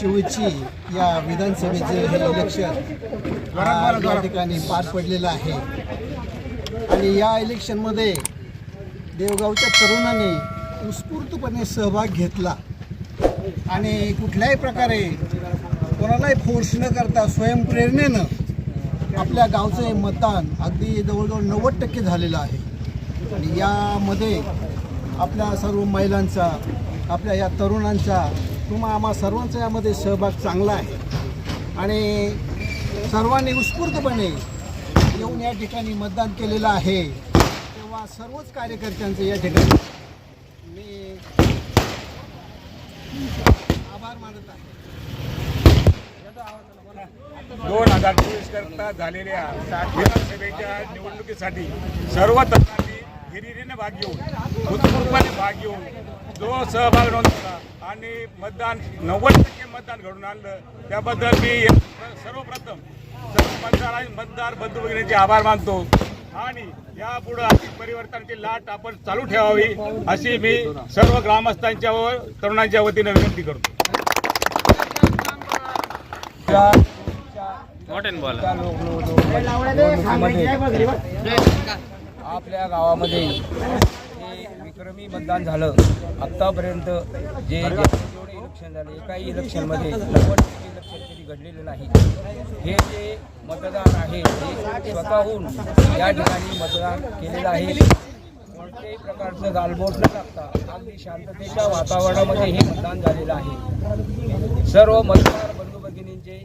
चोवीसची या विधानसभेचे हे इलेक्शन या ठिकाणी पार पडलेलं आहे. आणि या इलेक्शनमध्ये देवगावच्या तरुणांनी उत्स्फूर्तपणे सहभाग घेतला. आणि कुठल्याही प्रकारे कोणालाही फोर्स न करता स्वयंप्रेरणेनं आपल्या गावचं हे मतदान अगदी जवळजवळ नव्वद टक्के झालेलं आहे. आणि यामध्ये आपल्या सर्व महिलांचा आपल्या या तरुणांचा तुम्हा आम्हा सर्वांचा यामध्ये सहभाग चांगला आहे. आणि सर्वांनी उत्स्फूर्तपणे येऊन या ठिकाणी मतदान केलेलं आहे. तेव्हा सर्वच कार्यकर्त्यांचं या ठिकाणी मी आभार मानत आहे. दोन हजार चोवीस करता झालेल्या विधानसभेच्या निवडणुकीसाठी सर्व तरुणांनी हिरिरीने भाग घेऊन उत्स्फूर्तपणे भाग घेऊन जो सहभाग नोंदवला आणि मतदान नव्वद टक्के मतदान घडून आणलं. त्याबद्दल मी सर्वप्रथम सर्व मतदार मतदार बंधू भगिनींचे आभार मानतो. आणि यापुढे अशी परिवर्तनाची लाट आपण चालू ठेवावी अशी मी सर्व ग्रामस्थांच्या व तरुणांच्या वतीने विनंती करतो. आपल्या गावामध्ये विक्रमी मतदान झालं. आत्तापर्यंत जे जेवढे इलेक्शन झाले एकाही इलेक्शनमध्ये नव्वद टक्के इलेक्शन कधी घडलेलं नाही. हे जे मतदान आहे हे स्वतःहून या ठिकाणी मतदान केलेलं आहे. कोणत्याही प्रकारचं गालबोट न लागता अगदी शांततेच्या वातावरणामध्ये हे मतदान झालेलं आहे. सर्व मतदार बंधू भगिनींचे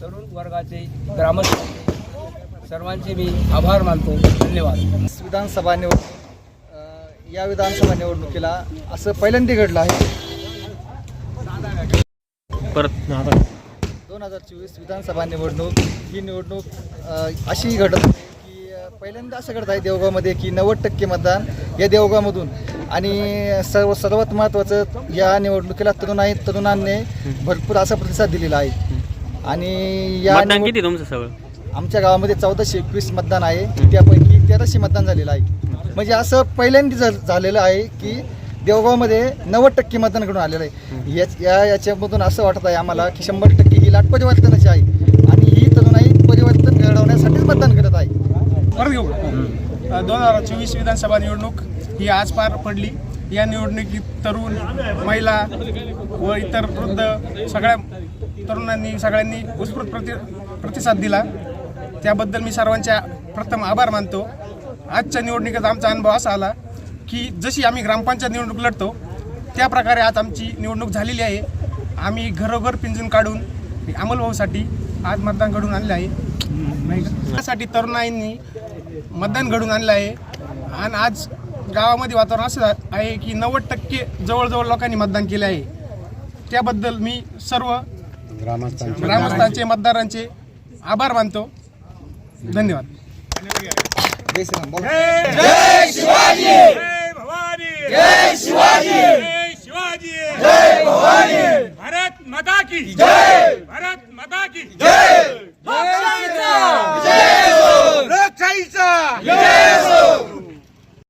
तरुण वर्गाचे ग्रामस्थ सर्वांचे मी आभार मानतो. धन्यवाद. विधानसभा निवडणूक या विधानसभा निवडणुकीला असं पहिल्यांदा घडलं आहे. दोन हजार चोवीस विधानसभा निवडणूक ही निवडणूक अशी घडत की पहिल्यांदा असं घडत आहे देवगावमध्ये की नव्वद टक्के मतदान या देवगावमधून आणि सर्व सर्वात महत्त्वाचं या निवडणुकीला तरुणाई तरुणांनी भरपूर असा प्रतिसाद दिलेला आहे. आणि या किती तुमचं सगळं? आमच्या गावामध्ये चौदाशे एकवीस मतदान आहे. त्यापैकी तेराशे मतदान झालेलं आहे. म्हणजे असं पहिल्यांदा झालेलं आहे की देवगावमध्ये नव्वद टक्के मतदान घडून आलेलं आहे. याच या याच्यामधून असं वाटत आहे आम्हाला की शंभर टक्के ही लाट परिवर्तनाची आहे. आणि ही तरुणाई परिवर्तन घडवण्यासाठीच मतदान करत आहे. परत घेऊ दोन हजार चोवीस विधानसभा निवडणूक ही आज पार पडली. या निवडणुकीत तरुण महिला व इतर वृद्ध सगळ्या तरुणांनी सगळ्यांनी उत्स्फूर्त प्रति प्रतिसाद दिला. त्याबद्दल मी सर्वांच्या प्रथम आभार मानतो. आजच्या निवडणुकीत आमचा अनुभव असा आला की जशी आम्ही ग्रामपंचायत निवडणूक लढतो त्या प्रकारे आज आमची निवडणूक झालेली आहे. आम्ही घरोघर पिंजून काढून अंमलभाऊसाठी आज मतदान घडून आणले आहे? त्यासाठी तरुणाईंनी मतदान घडून आणलं आहे. आणि आज गावामध्ये वातावरण असं आहे की नव्वद टक्के जवळजवळ लोकांनी मतदान केले आहे. त्याबद्दल मी सर्व ग्रामस्थांचे मतदारांचे आभार मानतो. धन्यवाद. जय श्रीराम बोला. जय शिवाजी! जय भवानी! जय शिवाजी! जय शिवाजी! जय भवानी! भारत माता की जय! भारत माता की जय!